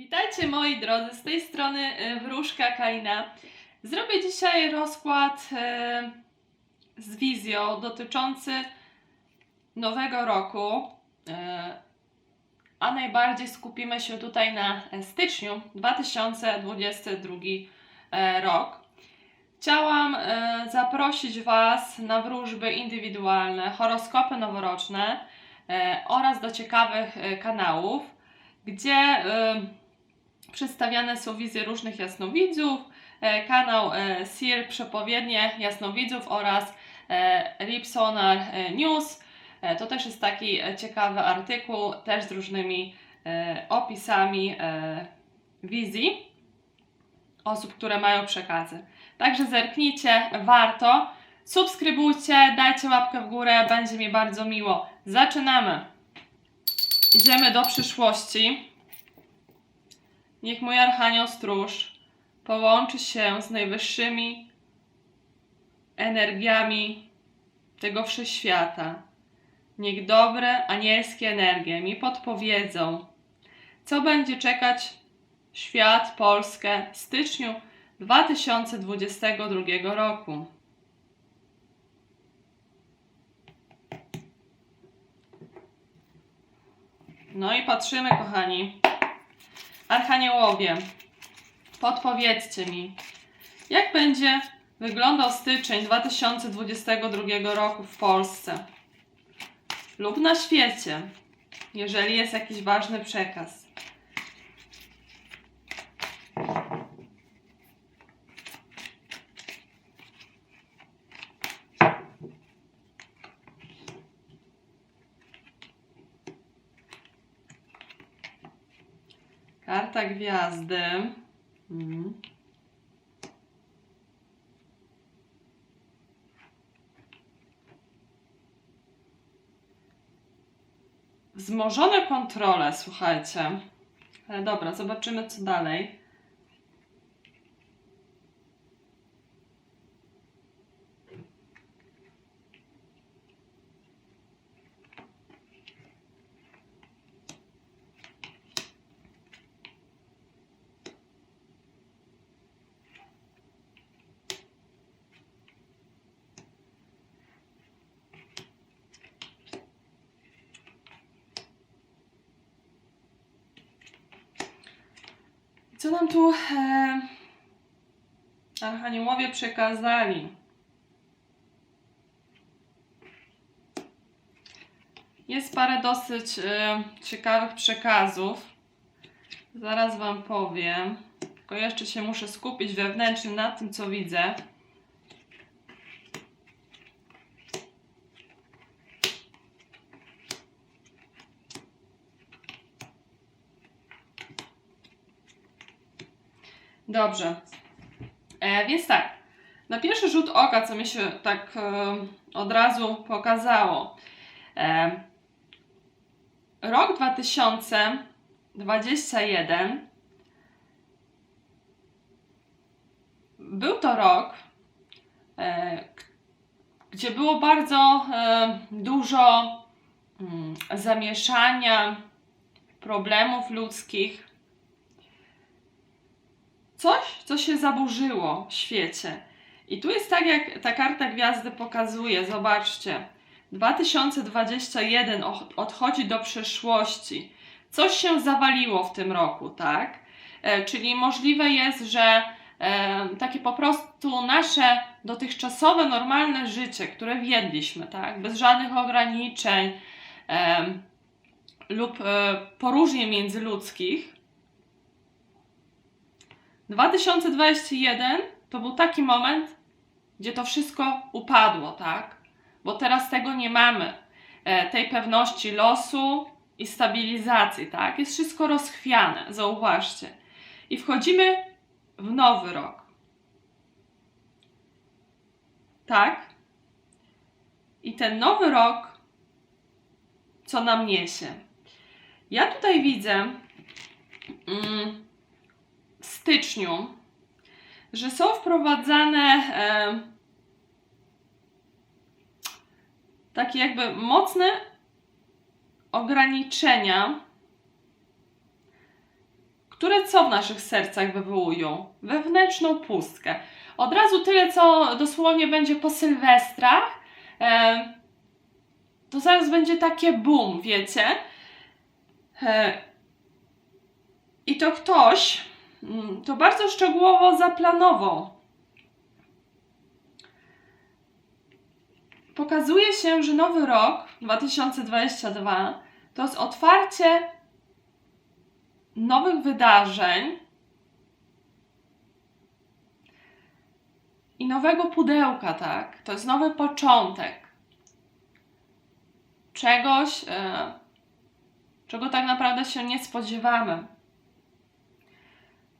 Witajcie moi drodzy, z tej strony e, Wróżka Kaina. Zrobię dzisiaj rozkład e, z wizją dotyczący nowego roku, e, a najbardziej skupimy się tutaj na styczniu 2022 e, rok. Chciałam zaprosić Was na wróżby indywidualne, horoskopy noworoczne oraz do ciekawych kanałów, gdzie przedstawiane są wizje różnych jasnowidzów, e, kanał e, SIR Przepowiednie Jasnowidzów oraz e, Ripsonar News. To też jest taki ciekawy artykuł, też z różnymi opisami wizji osób, które mają przekazy. Także zerknijcie, warto. Subskrybujcie, dajcie łapkę w górę, będzie mi bardzo miło. Zaczynamy. Idziemy do przyszłości. Niech mój Archanioł Stróż połączy się z najwyższymi energiami tego wszechświata. Niech dobre anielskie energie mi podpowiedzą, co będzie czekać świat, Polskę w styczniu 2022 roku. No i patrzymy, kochani. Archaniołowie, podpowiedzcie mi, jak będzie wyglądał styczeń 2022 roku w Polsce lub na świecie, jeżeli jest jakiś ważny przekaz. Karta gwiazdy. Mhm. Wzmożone kontrole, słuchajcie. Ale dobra, zobaczymy co dalej. Nam tu e, Archaniołowie przekazali? Jest parę dosyć e, ciekawych przekazów. Zaraz Wam powiem. Tylko jeszcze się muszę skupić wewnętrznie na tym, co widzę. Dobrze. E, więc tak. Na pierwszy rzut oka, co mi się tak e, od razu pokazało. E, rok 2021 był to rok, e, gdzie było bardzo e, dużo mm, zamieszania, problemów ludzkich coś, co się zaburzyło w świecie. I tu jest tak, jak ta karta gwiazdy pokazuje, zobaczcie. 2021 och- odchodzi do przeszłości. Coś się zawaliło w tym roku, tak? E, czyli możliwe jest, że e, takie po prostu nasze dotychczasowe, normalne życie, które wiedliśmy, tak? Bez żadnych ograniczeń em, lub e, poróżnień międzyludzkich, 2021 to był taki moment, gdzie to wszystko upadło, tak? Bo teraz tego nie mamy. E, tej pewności losu i stabilizacji, tak? Jest wszystko rozchwiane, zauważcie. I wchodzimy w nowy rok. Tak? I ten nowy rok, co nam niesie? Ja tutaj widzę. Mm, styczniu, że są wprowadzane e, takie jakby mocne ograniczenia, które co w naszych sercach wywołują? Wewnętrzną pustkę. Od razu tyle, co dosłownie będzie po Sylwestrach, e, to zaraz będzie takie boom, wiecie? E, I to ktoś to bardzo szczegółowo zaplanował. Pokazuje się, że nowy rok 2022 to jest otwarcie nowych wydarzeń i nowego pudełka, tak? To jest nowy początek czegoś, e, czego tak naprawdę się nie spodziewamy.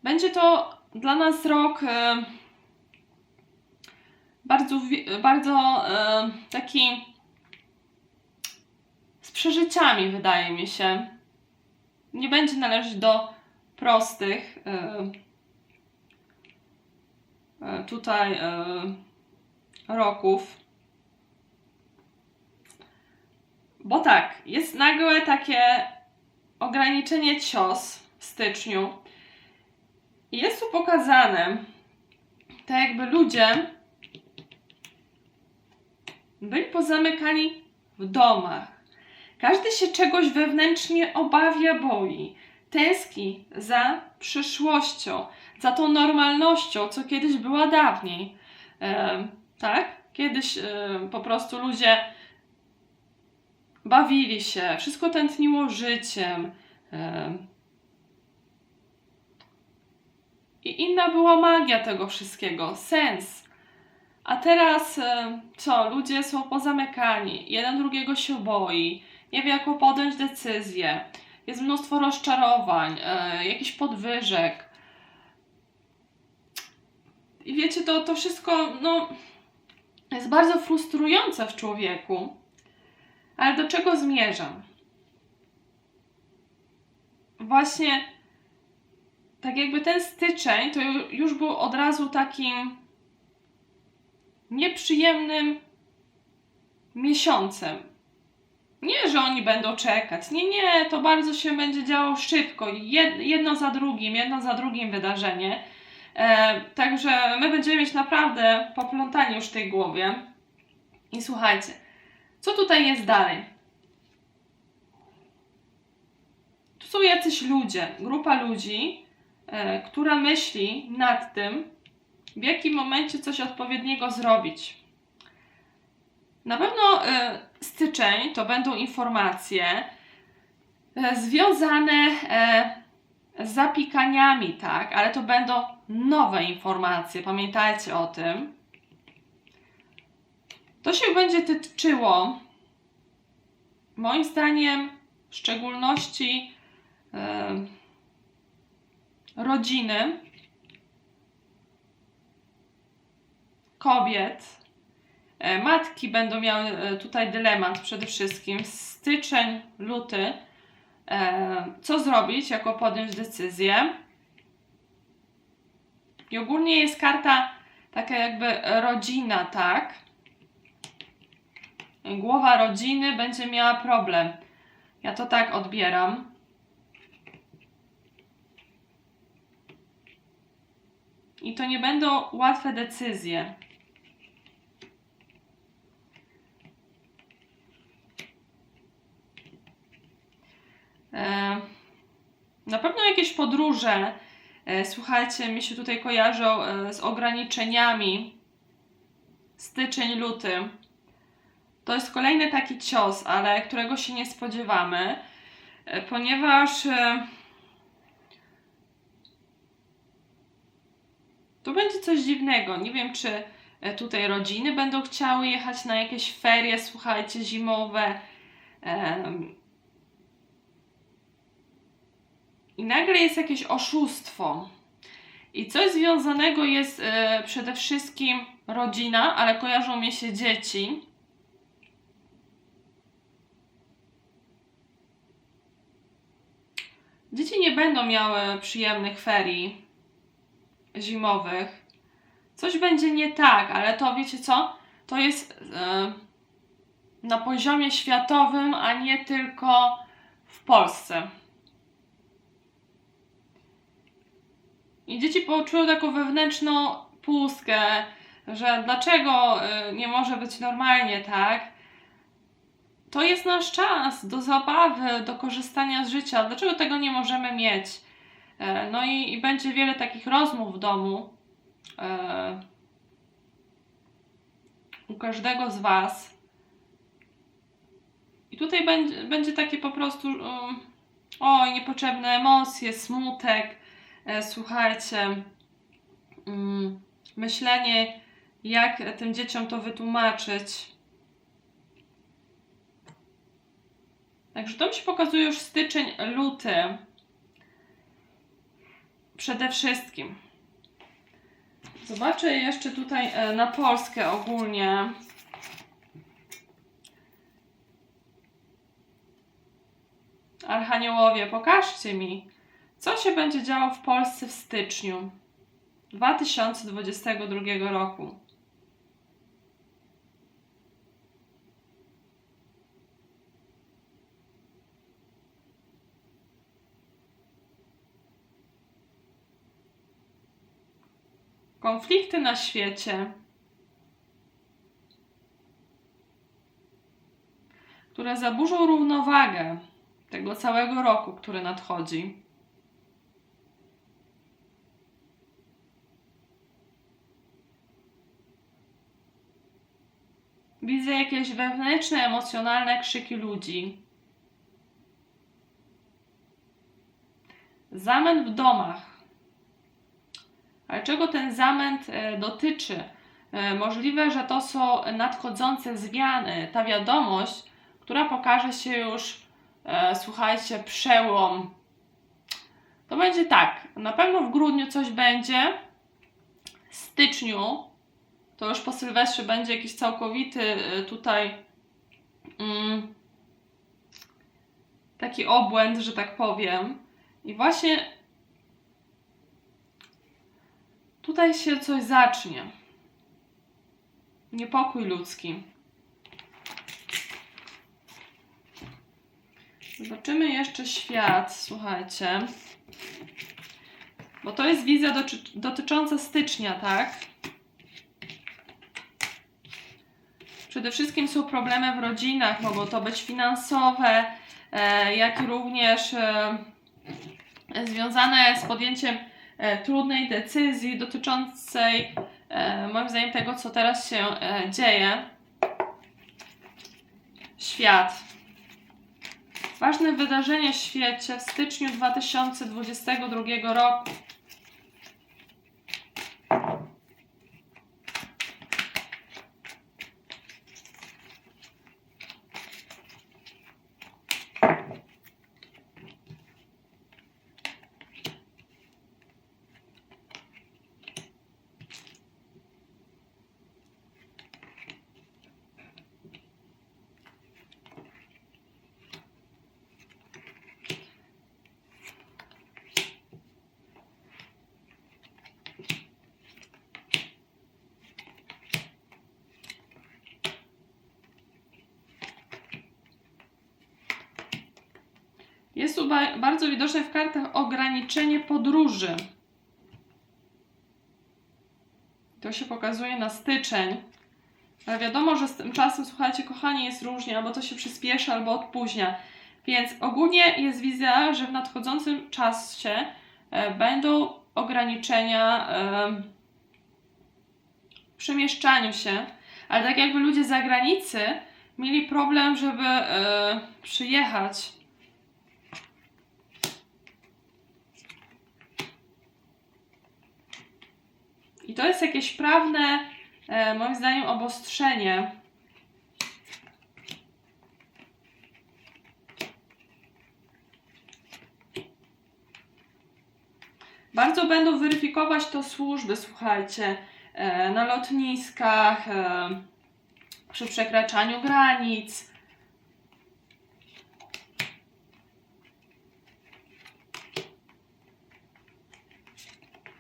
Będzie to dla nas rok e, bardzo, bardzo e, taki z przeżyciami, wydaje mi się. Nie będzie należeć do prostych e, tutaj roków. Bo tak, jest nagłe takie ograniczenie cios w styczniu. I jest tu pokazane, tak jakby ludzie byli pozamykani w domach. Każdy się czegoś wewnętrznie obawia, boi. Tęskni za przyszłością, za tą normalnością, co kiedyś była dawniej. E, tak? Kiedyś e, po prostu ludzie bawili się, wszystko tętniło życiem. E, I inna była magia tego wszystkiego, sens. A teraz e, co? Ludzie są pozamykani, jeden drugiego się boi, nie wie, jaką podjąć decyzję. Jest mnóstwo rozczarowań, e, jakichś podwyżek. I wiecie, to, to wszystko no, jest bardzo frustrujące w człowieku. Ale do czego zmierzam? Właśnie tak jakby ten styczeń to ju- już był od razu takim nieprzyjemnym miesiącem. Nie, że oni będą czekać. Nie, nie, to bardzo się będzie działo szybko. Jed, jedno za drugim, jedno za drugim wydarzenie. E, także my będziemy mieć naprawdę poplątanie już w tej głowie. I słuchajcie, co tutaj jest dalej? Tu są jacyś ludzie, grupa ludzi, która myśli nad tym, w jakim momencie coś odpowiedniego zrobić. Na pewno e, styczeń to będą informacje e, związane e, z zapikaniami, tak, ale to będą nowe informacje, pamiętajcie o tym. To się będzie tyczyło, moim zdaniem, w szczególności e, rodziny, kobiet. E, Matki będą miały e, tutaj dylemat przede wszystkim. Styczeń, luty. E, Co zrobić, jako podjąć decyzję? I ogólnie jest karta taka jakby rodzina, tak? Głowa rodziny będzie miała problem. Ja to tak odbieram. I to nie będą łatwe decyzje. E, Na pewno jakieś podróże, e, słuchajcie, mi się tutaj kojarzą e, z ograniczeniami. Styczeń, luty. To jest kolejny taki cios, ale którego się nie spodziewamy, ponieważ to będzie coś dziwnego. Nie wiem, czy e, tutaj rodziny będą chciały jechać na jakieś ferie, słuchajcie, zimowe. I nagle jest jakieś oszustwo. I coś związanego jest e, przede wszystkim rodzina, ale kojarzą mi się dzieci. Dzieci nie będą miały przyjemnych ferii zimowych. Coś będzie nie tak, ale to wiecie co? To jest e, na poziomie światowym, a nie tylko w Polsce. I dzieci poczuły taką wewnętrzną pustkę, że dlaczego y, nie może być normalnie, tak? To jest nasz czas do zabawy, do korzystania z życia. Dlaczego tego nie możemy mieć? E, No i, i będzie wiele takich rozmów w domu e, u każdego z Was. I tutaj będzie, będzie takie po prostu um, oj, niepotrzebne emocje, smutek, e, słuchajcie, mm, myślenie, jak tym dzieciom to wytłumaczyć. Także to mi się pokazuje już styczeń, luty. Przede wszystkim. Zobaczę jeszcze tutaj e, na Polskę ogólnie. Archaniołowie, pokażcie mi, co się będzie działo w Polsce w styczniu 2022 roku. Konflikty na świecie, które zaburzą równowagę tego całego roku, który nadchodzi. Widzę jakieś wewnętrzne, emocjonalne krzyki ludzi. Zamęt w domach. Ale czego ten zamęt e, dotyczy? E, możliwe, że to są nadchodzące zmiany, ta wiadomość, która pokaże się już, e, słuchajcie, przełom. To będzie tak, na pewno w grudniu coś będzie, w styczniu, to już po Sylwestrze będzie jakiś całkowity tutaj mm, taki obłęd, że tak powiem. I właśnie tutaj się coś zacznie. Niepokój ludzki. Zobaczymy jeszcze świat, słuchajcie. Bo to jest wizja dotycząca stycznia, tak? Przede wszystkim są problemy w rodzinach, mogą to być finansowe, e, jak również e, związane z podjęciem trudnej decyzji dotyczącej, e, moim zdaniem, tego, co teraz się e, dzieje. Świat. Ważne wydarzenie w świecie w styczniu 2022 roku. Jest tu ba- bardzo widoczne w kartach ograniczenie podróży. To się pokazuje na styczeń. Ale wiadomo, że z tym czasem, słuchajcie, kochani, jest różnie, albo to się przyspiesza, albo opóźnia. Więc ogólnie jest wizja, że w nadchodzącym czasie e, będą ograniczenia w przemieszczaniu się, ale tak jakby ludzie z zagranicy mieli problem, żeby e, przyjechać I to jest jakieś prawne, e, moim zdaniem, obostrzenie. Bardzo będą weryfikować to służby, słuchajcie, e, na lotniskach, e, przy przekraczaniu granic.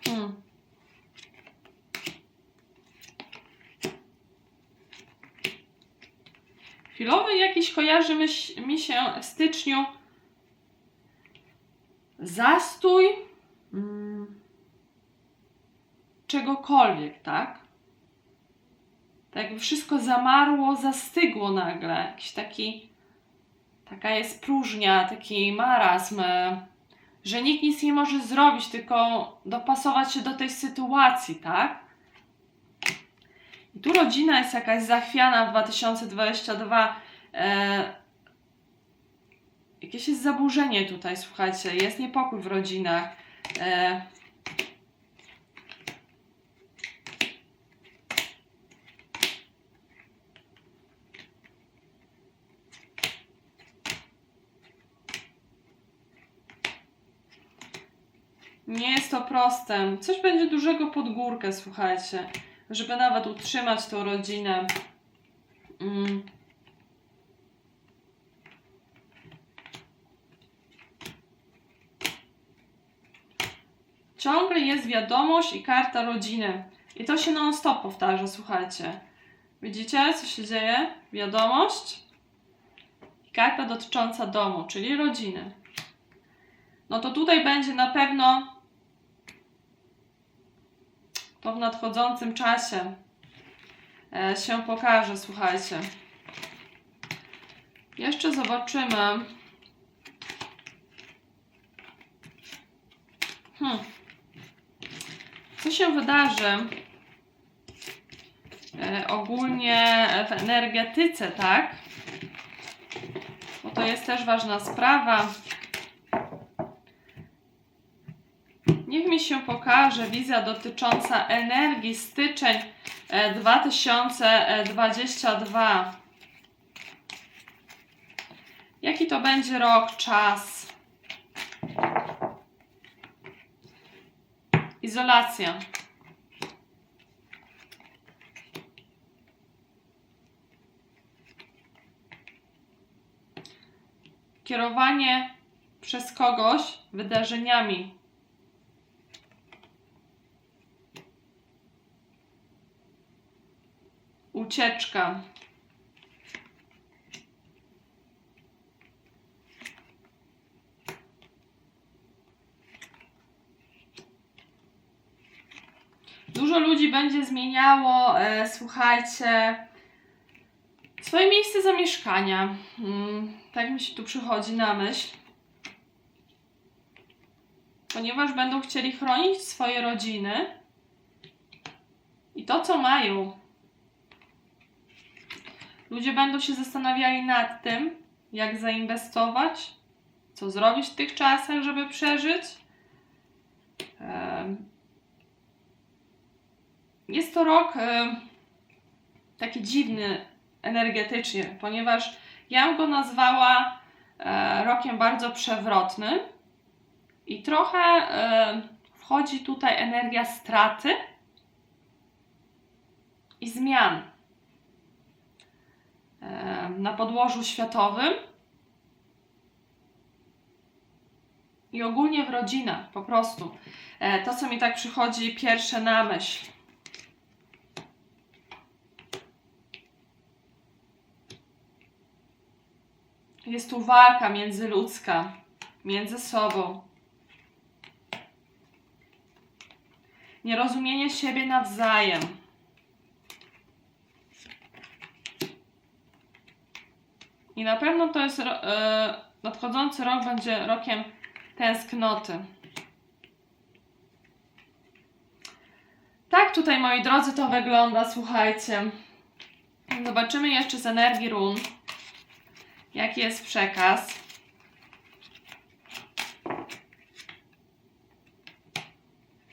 Hmm. Chwilowy jakiś kojarzy mi, się w styczniu zastój. Mm. czegokolwiek, tak? Tak jakby wszystko zamarło, zastygło nagle. Jakiś taki, taka jest próżnia, taki marazm, że nikt nic nie może zrobić, tylko dopasować się do tej sytuacji, tak? Tu rodzina jest jakaś zachwiana w 2022. E, jakieś jest zaburzenie tutaj, słuchajcie, jest niepokój w rodzinach. E, Nie jest to proste. Coś będzie dużego pod górkę, słuchajcie. Żeby nawet utrzymać tą rodzinę. Mm. Ciągle jest wiadomość i karta rodziny. I to się non-stop powtarza, słuchajcie. Widzicie, co się dzieje? Wiadomość i karta dotycząca domu, czyli rodziny. No to tutaj będzie na pewno to w nadchodzącym czasie e, się pokaże, słuchajcie. Jeszcze zobaczymy. Hmm. Co się wydarzy e, ogólnie w energetyce, tak? Bo to jest też ważna sprawa. Mi się pokaże wizja dotycząca energii styczeń e, 2022. Jaki to będzie rok, czas? Izolacja. Kierowanie przez kogoś wydarzeniami. Ucieczka. Dużo ludzi będzie zmieniało, e, słuchajcie, swoje miejsce zamieszkania. Mm, tak mi się tu przychodzi na myśl. Ponieważ będą chcieli chronić swoje rodziny i to, co mają. Ludzie będą się zastanawiali nad tym, jak zainwestować, co zrobić w tych czasach, żeby przeżyć. Jest to rok taki dziwny energetycznie, ponieważ ja go nazwała e, rokiem bardzo przewrotnym i trochę wchodzi tutaj energia straty i zmian na podłożu światowym i ogólnie w rodzinach, po prostu. E, To, co mi tak przychodzi pierwsze na myśl. Jest tu walka międzyludzka, między sobą. Nierozumienie siebie nawzajem. I na pewno to jest e, nadchodzący rok będzie rokiem tęsknoty. Tak tutaj, moi drodzy, to wygląda, słuchajcie. Zobaczymy jeszcze z energii run, jaki jest przekaz.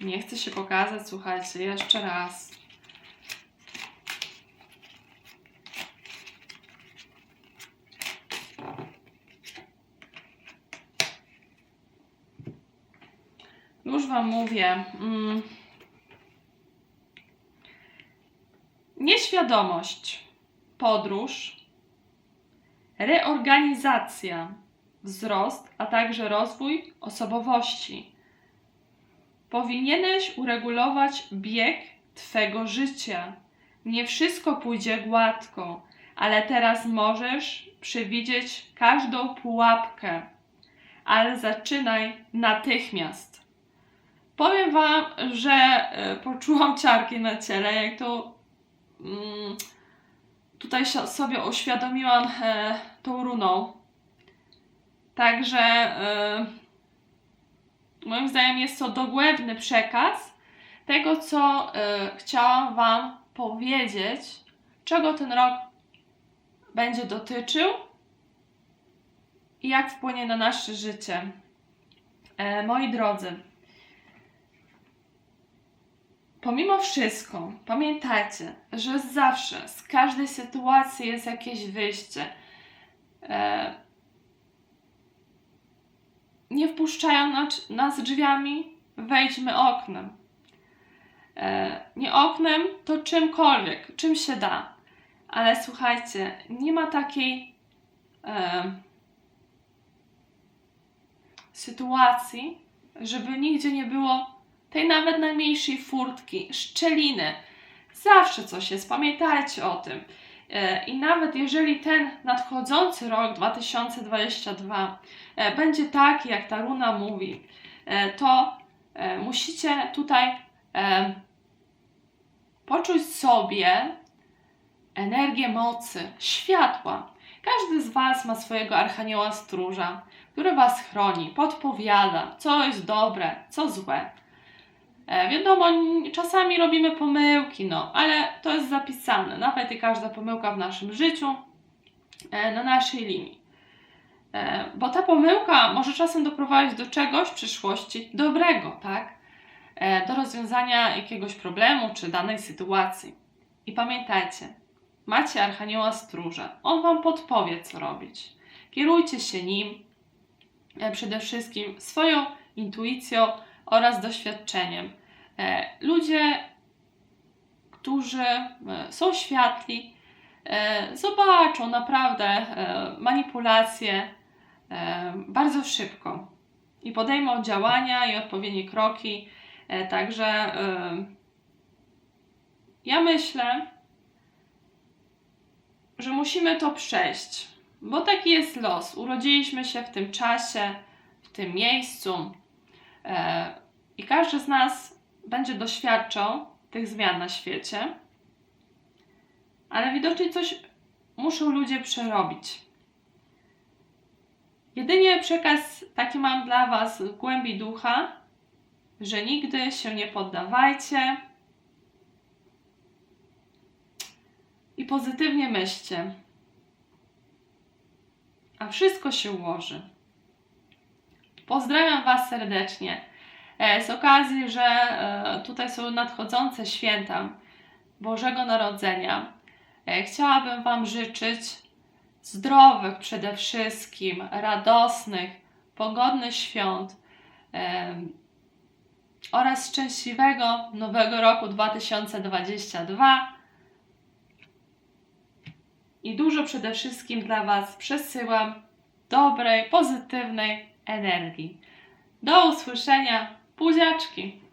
Nie chcę się pokazać, słuchajcie, jeszcze raz. Już Wam mówię. Mm. Nieświadomość, podróż, reorganizacja, wzrost, a także rozwój osobowości. Powinieneś uregulować bieg Twego życia. Nie wszystko pójdzie gładko, ale teraz możesz przewidzieć każdą pułapkę, ale zaczynaj natychmiast. Powiem Wam, że e, poczułam ciarki na ciele, jak to mm, tutaj sobie uświadomiłam e, tą runą. Także e, moim zdaniem jest to dogłębny przekaz tego, co chciałam Wam powiedzieć, czego ten rok będzie dotyczył i jak wpłynie na nasze życie. Moi drodzy, pomimo wszystko, pamiętajcie, że zawsze z każdej sytuacji jest jakieś wyjście. E, nie wpuszczają nas, nas drzwiami, wejdźmy oknem. E, nie oknem, to czymkolwiek, czym się da. Ale słuchajcie, nie ma takiej e, sytuacji, żeby nigdzie nie było tej nawet najmniejszej furtki, szczeliny. Zawsze coś jest, pamiętajcie o tym. E, I nawet jeżeli ten nadchodzący rok 2022 e, będzie taki, jak ta runa mówi, e, to musicie tutaj poczuć sobie energię mocy, światła. Każdy z Was ma swojego archanioła stróża, który Was chroni, podpowiada, co jest dobre, co złe. E, wiadomo, czasami robimy pomyłki, no, ale to jest zapisane. Nawet i każda pomyłka w naszym życiu, e, na naszej linii. E, bo ta pomyłka może czasem doprowadzić do czegoś w przyszłości dobrego, tak? Do rozwiązania jakiegoś problemu czy danej sytuacji. I pamiętajcie, macie Archanioła Stróża. On Wam podpowie, co robić. Kierujcie się nim, przede wszystkim swoją intuicją oraz doświadczeniem. E, Ludzie, którzy e, są światli, e, zobaczą naprawdę manipulacje bardzo szybko i podejmą działania i odpowiednie kroki. Także ja myślę, że musimy to przejść, bo taki jest los. Urodziliśmy się w tym czasie, w tym miejscu i każdy z nas będzie doświadczał tych zmian na świecie, ale widocznie coś muszą ludzie przerobić. Jedynie przekaz taki mam dla Was w głębi ducha, że nigdy się nie poddawajcie i pozytywnie myślcie, a wszystko się ułoży. Pozdrawiam Was serdecznie. E, Z okazji, że e, tutaj są nadchodzące święta Bożego Narodzenia, e, chciałabym Wam życzyć zdrowych przede wszystkim, radosnych, pogodnych świąt oraz szczęśliwego nowego roku 2022. I dużo przede wszystkim dla Was przesyłam dobrej, pozytywnej energii. Do usłyszenia, buziaczki!